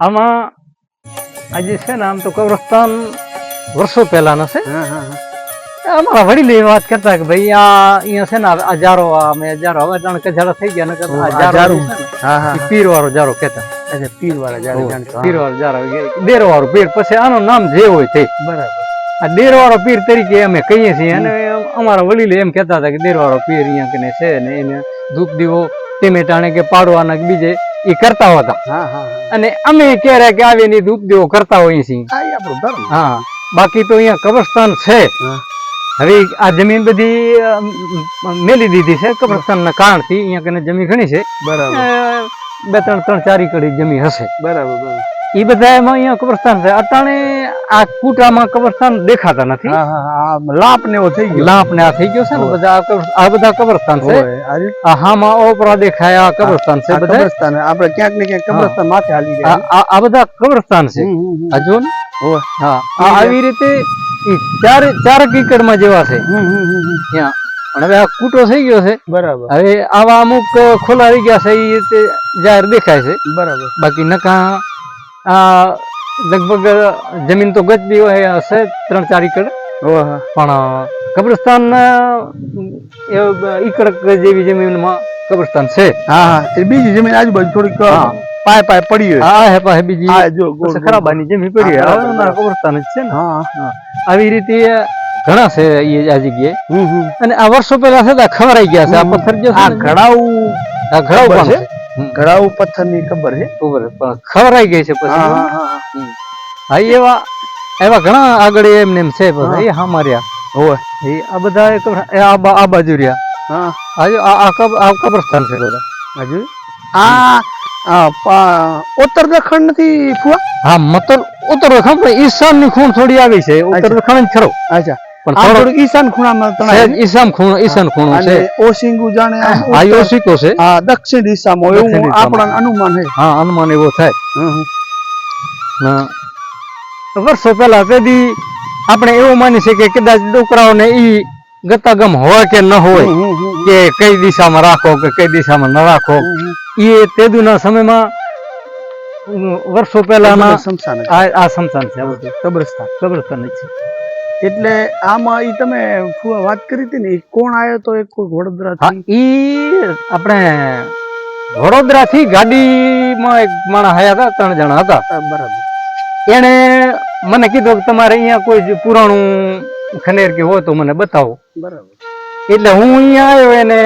આમાં આજે છે ને આમ તો કબ્રસ્તાન વર્ષો પહેલાનો છે. અમારા વડીલ એ વાત કરતા કે ભાઈ આ અહીંયા છે ને આ જારો આ અમે જારો હવે જાણે કે થઈ ગયા જારો જારું. ને, ઈ પીર વાળો જારો કેતા અચ્છા પીર વાળા જારો પીર વાળો જારો ડેર વાળો પીર પછી આનું નામ જે હોય તે. બરાબર. આ ડેર વાળો પીર તરીકે અમે કહીએ છીએ અને અમારા વડીલ એમ કહેતા હતા કે ડેર વાળો પીર અહીંયા કને છે ને એને ધૂપ દીવો તેમે ટાણે કે પાડવાના કે બીજે. એ કરતા હતા. અને અમે ક્યારે કે આવીને ધૂપ દીવો કરતા હોઈએ છીએ. હા. બાકી તો અહીંયા કબ્રસ્તાન છે. હવે આ જમીન બધી મેલી દીધી છે કબ્રસ્તાનના કારણથી. અહીંયા કને જમીન ઘણી છે. બરાબર. બે ત્રણ ત્રણ ચારી કડી જમીન હશે. બરાબર બરાબર. એ બધા એમાં અહીંયા કબ્રસ્તાન છે. અટાણે આ કૂટામાં કબ્રસ્તાન દેખાતા નથી. લાપ ને એવો થઈ ગયો. લાપ ને આ થઈ ગયો છે ને બધા આ બધા કબ્રસ્તાન છે. હામાં ઓપરા દેખાય આ કબ્રસ્તાન છે બધા કબ્રસ્તાન આપણે ક્યાંક ને ક્યાંક કબ્રસ્તાન માથે હાલી ગયા. આ- બધા કબ્રસ્તાન છે. આ જો ને. હા. આવી રીતે ચાર ચાર એકડમાં જેવા છે. ત્યાં. પણ હવે આ કૂટો થઈ ગયો છે. બરાબર. હવે આવા અમુક ખોલા રહી ગયા છે એ રીતે જાહેર દેખાય છે. બરાબર. બાકી નકા લગભગ જમીન તો ગજબી હોય હશે ત્રણ ચાર એકડ ઓહ, પણ કબ્રસ્તાન ઈકડ જેવી જમીનમાં કબ્રસ્તાન છે. હા હા. બીજી જમીન આજુબાજુ થોડીક. પાય પાય પડી હોય. હા હે પાસે બીજી. હા જો. ખરાબાની જમીન પડી હા, હવે બરાબર, એના કબ્રસ્તાન જ છે ને. હા આવી રીતે ઘણા છે એ આ જગ્યાએ. અને આ વર્ષો પહેલા છે ખબર આવી ગયા છે. આ. પથ્થર જે છે ઘડાવું ખબર પણ છે? છે પથ્થરની ખબર છે ખબર ખબર પણ ખવરાઈ ગઈ છે પછી હા એવા એવા ઘણા આગળ એમને એમ છે એ હામાર્યા હોય એ આ બધા આ બાજુ રહ્યા. હા. આ આ કબ્રસ્તાન છે બધા. હજુ આ ઉત્તર દખણ નથી ફુવા? હા મતલબ ઉત્તર ખબર ઈશાનની ખૂણ થોડી આવી છે. ઉત્તર દખણ ખરો. અચ્છા. પણ આ થોડો થોડુંક ઈશાન ખૂણામાં તણાય ઈશાન ખૂણો ઈશાન ખૂણો છે. અને જાણે આ ઉત્તર- છે. હા દક્ષિણ દિશામાં એવું દિશામાં. અનુમાન છે. હા અનુમાન એવો થાય. હમ, હમ. હા. વર્ષો પહેલા તેથી આપણે એવું માની છે કે કદાચ છોકરાઓને ઈ ગતાગમ હોય કે ન હોય. કે કઈ દિશામાં રાખો કે કઈ દિશામાં ન રાખો એ તેદુના સમયમાં વર્ષો પહેલાના આ સમસાન છે કબ્રસ્તાન કબ્રસ્તાન છે. એટલે આમાં ઈ તમે વાત કરી હતી ને કોણ આવ્યો તો એક કોઈ વડોદરા ઈ આપણે વડોદરા થી ગાડીમાં એક માણસ આયા હતા ત્રણ જણા હતા. બરાબર. એને મને કીધું કે તમારે અહીંયા કોઈ પુરાણું ખનેર કે હોય તો મને બતાવો. બરાબર. એટલે હું અહીંયા આવ્યો એને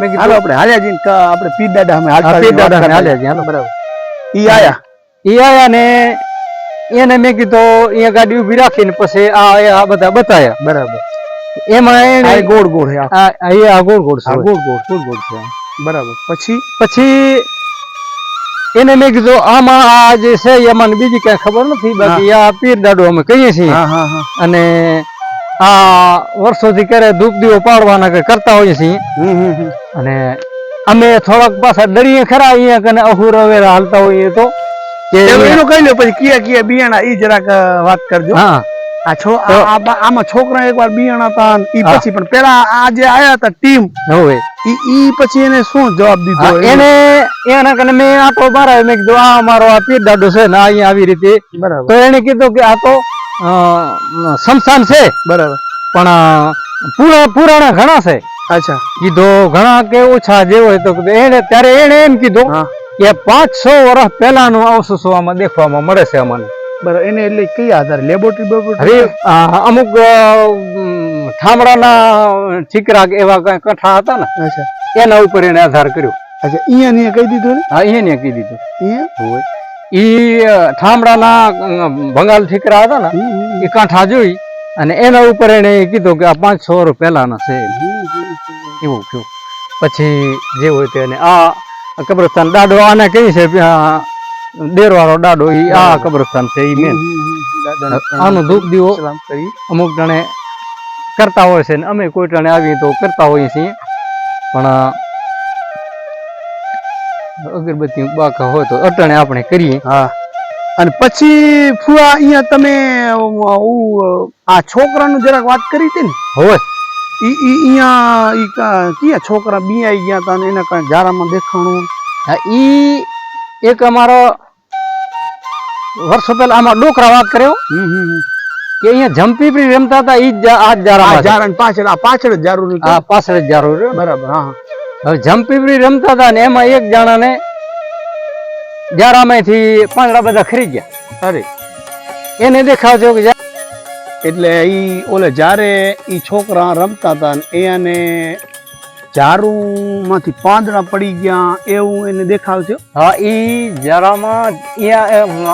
મેં કીધું આપણે હાલ્યા જઈને આપણે પીર દાદા અમે હાલ્યા જઈએ. બરાબર. ઈ આયા? ઈ આયા ને એને મેં કીધું અહીંયા ગાડી ઊભી રાખીને પછી આ આ બધા બતાયા. બરાબર. એમાં એને ગોળ ગોળ છે આ. આ ગોળ ગોળ છે. ગોળ ગોળ ગોળ ગોળ છે. બરાબર. પછી? પછી એને મેં કીધું આમાં આ જે છે એમાં બીજી કઈ ખબર નથી બાકી આ પીર દાડો અમે કહીએ છીએ. અને આ વર્ષોથી ક્યારે ધૂપ દીવો પાડવાના કે કરતા હોઈએ છીએ. અને અમે થોડાક પાછા ડરીએ ખરા અહીંયા કને અહુર અવેરા હાલતા હોઈએ તો. એનું કહી લો પછી કિયા કિયા બિયાણા ઈ જરાક વાત કરજો. હા. આ છો આ- આ બા- આમાં છોકરા એકવાર બિયાણા હતા ઈ પછી પણ પેલા આ જે આયા હતા ટીમ હવે ઈ ઈ પછી એને શું જવાબ દીધો એને? એના કને મેં આટો મારાયો મેં કીધું આ અમારો આ પીર દાડો છે ને અહીંયા આવી રીતે. બરાબર. તો એને કીધું કે આ તો શમશાન છે. પણ બરાબર પૂરા પુરાણા ઘણા છે. અચ્છા. કીધો ઘણા કે ઓછા જે હોય તો એને ત્યારે એને એમ કીધું કે પાંચસો વર્ષ પહેલાનું અવશેષો આમાં દેખવામાં મળે છે અમને. બરાબર એને એટલે કઈ આધાર? લેબોરેટરી હવે બેબોરેટરી અમુક ઠામડાના ઠીકરા એવા કઈ કઠા હતા ને એના ઉપર એને આધાર કર્યો. અચ્છા અહીંયા ને કહી દીધું ને? હા એને કહી દીધું. અહીંયા ઈ અ, ઠામડાના ભંગાલ ઠીકરા હતા ને એ કાંઠા જોઈ અને એના ઉપર એને કીધું કે આ પાંચસો વર્ષ પહેલાના છે. એવું કહ્યું પછી જે હોય તેને આ કબ્રસ્તાન દાડો આને કહી છે? ડેરવાળો દાડો ઈ આ કબ્રસ્તાન છે ઈ મેન આનો ધૂપ દીવો અમુક જણે કરતા હોય છે ને અમે કોઈ જણે આવીએ તો કરતા હોઈએ છીએ. પણ અગરબત્તી બાકા હોય તો અટાણે આપણે કરીએ. હા. અને પછી ફુવા અહીંયા તમે આ છોકરાનું જરાક વાત કરી હતી ને? હોય. ઈ ઈ અહીંયા ઈ કા- કયા છોકરા બિયાઈ ગયા હતા એના કાંઈ જારામાં દેખાણું હા ઈ એક અમારો વર્ષો પહેલા આમાં ડોકરા વાત કર્યો. કે અહીંયા જમપીપરી રમતા હતા ઈ આ જારા. જારણ પાછળ આ પાછળ જ જરૂર હા પાછળ જ જરૂર બરાબર હા હવે જમપીપરી રમતા હતા ને એમાં એક જણાને જારામાંથી પાંદડા બધા ખરી ગયા. અરે. એને દેખાવ થયો કે એટલે એ ઓલે જ્યારે એ છોકરા રમતા હતા ને એને જારું માંથી પાંદડા પડી ગયા એવું એને દેખાવ છે હા એ ઝારામાં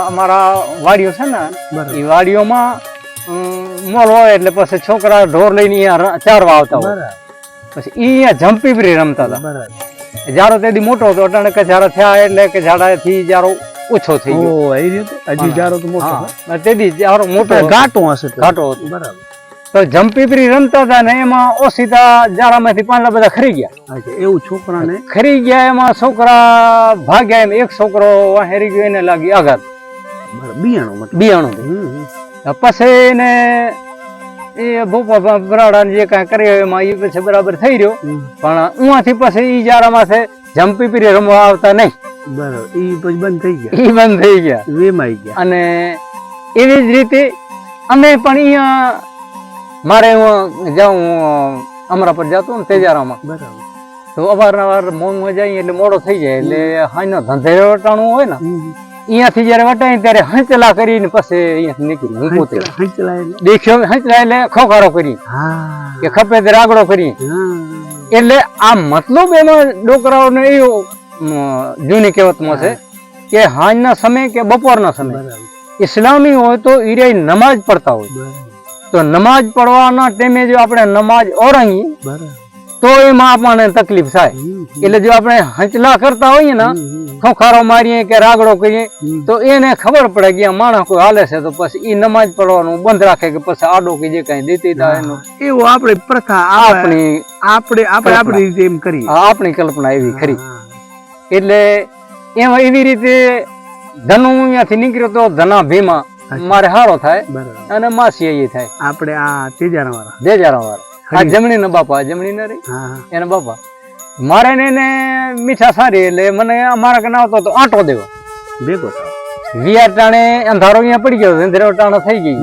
અમારા વાડીઓ છે ને એ વાડીઓમાં મોલ હોય એટલે પછી છોકરા ઢોર લઈને અહીંયા ચારવા આવતા હોય. પછી અહીંયા અહીંયા જમપીપરી રમતા હતા. જારો તેથી મોટો હતો અટાણે કચારા થયા એટલે કે ઝાડાથી જારો ઓછો થઈ ગયો. ઓ એ રીતે હજી જારો તો મોટો તેથી જારો મોટો. ગાંટો હશે ઘાટો હતો. બરાબર. તો જમપીપરી રમતા હતા ને એમાં ઓસીતા જારામાંથી પાંદડા બધા ખરી ગયા. એવું છોકરાને? ખરી ગયા એમાં છોકરા ભાગ્યા એમ એક છોકરો હેરી ગયો એને લાગી આઘાત. બિયાણું બિયાણો. પછી એને એ ભોપા બરાડા જે કાંઈ કર્યો એમાં એ પછી બરાબર થઈ રહ્યો. પણ ઉવાથી પછી ઈ જારામાંથી જમપીપરી રમવા આવતા નહીં. બરાબર. ઈ પછી બંધ થઈ ગયા. ઈ બંધ થઈ ગયા. વેમાઈ ગયા. અને એવી જ રીતે અમે પણ અહીંયા મારે હું જાઉં અમરા પર જતો ને તેજારામાં. બરાબર. તો અવારનવાર મોંઘમાં જાય એટલે મોડો થઈ જાય. એટલે હાઈનો ધંધે વટાણું હોય ને અહીંયાથી જયારે વટાય ત્યારે હંચલા કરીને પછી અહીંયાથી નીકળી હું પોતે દેખ્યો હંચલા એટલે ખોખારો કરી. કે ખપે તે રાગડો કરી. એટલે આ મતલબ એમાં ડોકરાઓને એવો જૂની કહેવતમાં છે કે હાંજના સમય કે બપોરના સમય. ઇસ્લામી હોય તો ઈરે નમાજ પડતા હોય. તો નમાજ પડવાના ટાઈમે જો આપણે નમાજ ઓરંગી તો એમાં આપણને તકલીફ થાય. એટલે જો આપણે હંચલા કરતા હોઈએ ને ખોખારો મારીએ કે રાગડો કરીએ તો એને ખબર પડે કે માણસ કોઈ હાલે છે તો પછી ઈ નમાજ પડવાનું બંધ રાખે કે પછી આડો કે જે કઈ દેતી થાય એનું. એવું આપણે પ્રથા આપણી આપણે આપણે આપણી રીતે એમ કરી આપણી કલ્પના એવી ખરી. એટલે એમાં એવી રીતે ધનુ અહીંયાથી નીકળ્યો તો ધના ભીમા મારે હારો થાય અને માસી એ થાય. આપણે આ ત્રીજા વાળા. બે વાળા. આ જમણી ના બાપા જમણી ના હા. એના બાપા. મારે ને એને મીઠા સારી એટલે મને મારા કને આવતો તો આંટો દેવો. ભેગો વિયાર ટાણે અંધારો અહીંયા પડી ગયો અંધારો ટાણો થઈ ગઈ.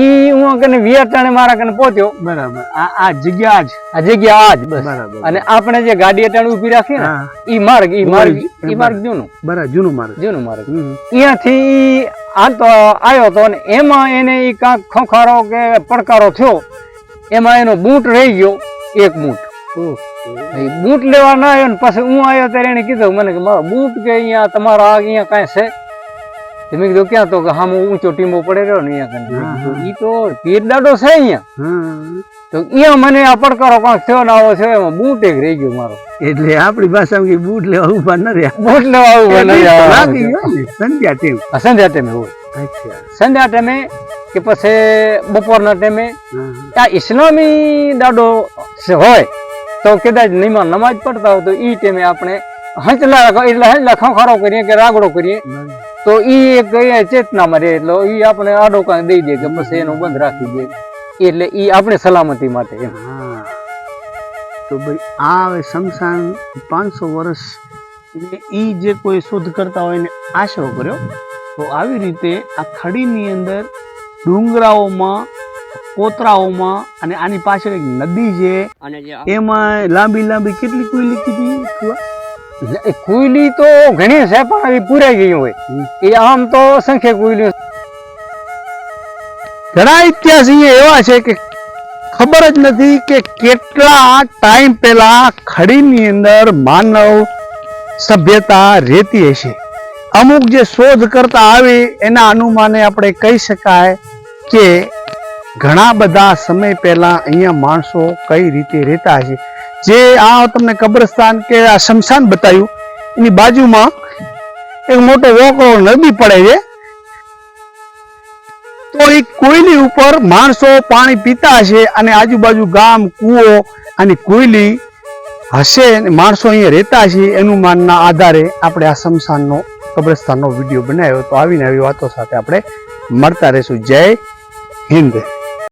ઈ હું કને વિયરટાણે મારા કને પહોંચ્યો. બરાબર. આ આ જગ્યા જ આ જગ્યા આજ બસ. બરાબર અને આપણે જે ગાડી અટાણ ઊભી રાખી ને ઈ માર્ગ ઈ માર્ગ ઈ માર્ગ જૂનું. બરાબર જૂનું માર્ગ. જૂનું માર્ગ. અહીંયાથી આ તો આવ્યો તો ને એમાં એને ઈ કાંક ખોખારો કે પડકારો થયો. એમાં એનો બૂટ રહી ગયો એક બૂટ. બૂટ લેવા ના આવ્યો ને પછી હું આવ્યો ત્યારે એને કીધું મને કે મારો બૂટ કે અહીંયા તમારો આ અહીંયા કાંઈ છે? તો મેં કીધું ક્યાં તો કે હા હું ઊંચો ટીમો પડે રહ્યો ને અહીંયા કને? ઈ તો પીર દાડો છે અહીંયા. તો અહીંયા મને આ પડકારો કાંક થયો ને આવો છે એમાં બૂટ એક રહી ગયો મારો. એટલે આપણી ભાષામાં કે બૂટ લેવા ઊભા ન રહ્યા. બૂટ લેવા આવું ન રહ્યા સંધ્યા ટીમ સંધ્યા ટીમે હોય. સંધ્યા ટાઈમે કે પછી બપોરના ટાઈમે આ ઇસ્લામી દાડો હોય તો કદાચ નિમા નમાજ પડતા હોય તો એ ટાઈમે આપણે હંચલા એટલે હંચલા ખંખારો કરીએ કે રાગડો કરીએ. તો ઈ એક ચેતના ચેતનામાં રહે એટલે ઈ આપણે આડો કાંઈ દઈ દે કે પછી એનો બંધ રાખી દે. એટલે ઈ આપણે સલામતી માટે એમ. તો ભાઈ આ શમશાન પાંચસો વર્ષ એટલે ઈ જે કોઈ શોધ કરતા હોય એને આશરો કર્યો. તો આવી રીતે આ ખડીની અંદર ડુંગરાઓમાં કોતરાઓમાં અને આની પાછળ એક નદી છે. એમાં લાંબી લાંબી કેટલી કોઈ લીધી ફુવા? એ કુઈલી તો ઘણી છે પણ એ પૂરાઈ ગઈ હોય. એ આમ તો સંખ્યા કુઈલી ઘણા ઇતિહાસ અહીંયા એવા છે કે ખબર જ નથી કે કેટલા ટાઈમ પહેલા ખડીની અંદર માનવ સભ્યતા રહેતી હશે. અમુક જે શોધ કરતા આવે એના અનુમાને આપણે કહી શકાય કે ઘણા બધા સમય પહેલા અહીંયા માણસો કઈ રીતે રહેતા હશે. જે આ તમને કબ્રસ્તાન કે આ શમશાન બતાવ્યું એની બાજુમાં એક મોટો વોકળો નદી પડે છે. તો એ કોયલી ઉપર માણસો પાણી પીતા હશે અને આજુબાજુ ગામ, કૂવો અને કોયલી હશે માણસો અહીંયા રહેતા હશે, એનું માનના આધારે આપણે આ શમશાનનો, કબ્રસ્તાનનો વીડિયો બનાવ્યો તો આવીને આવી વાતો સાથે આપણે મળતા રહીશું. જય હિન્દ.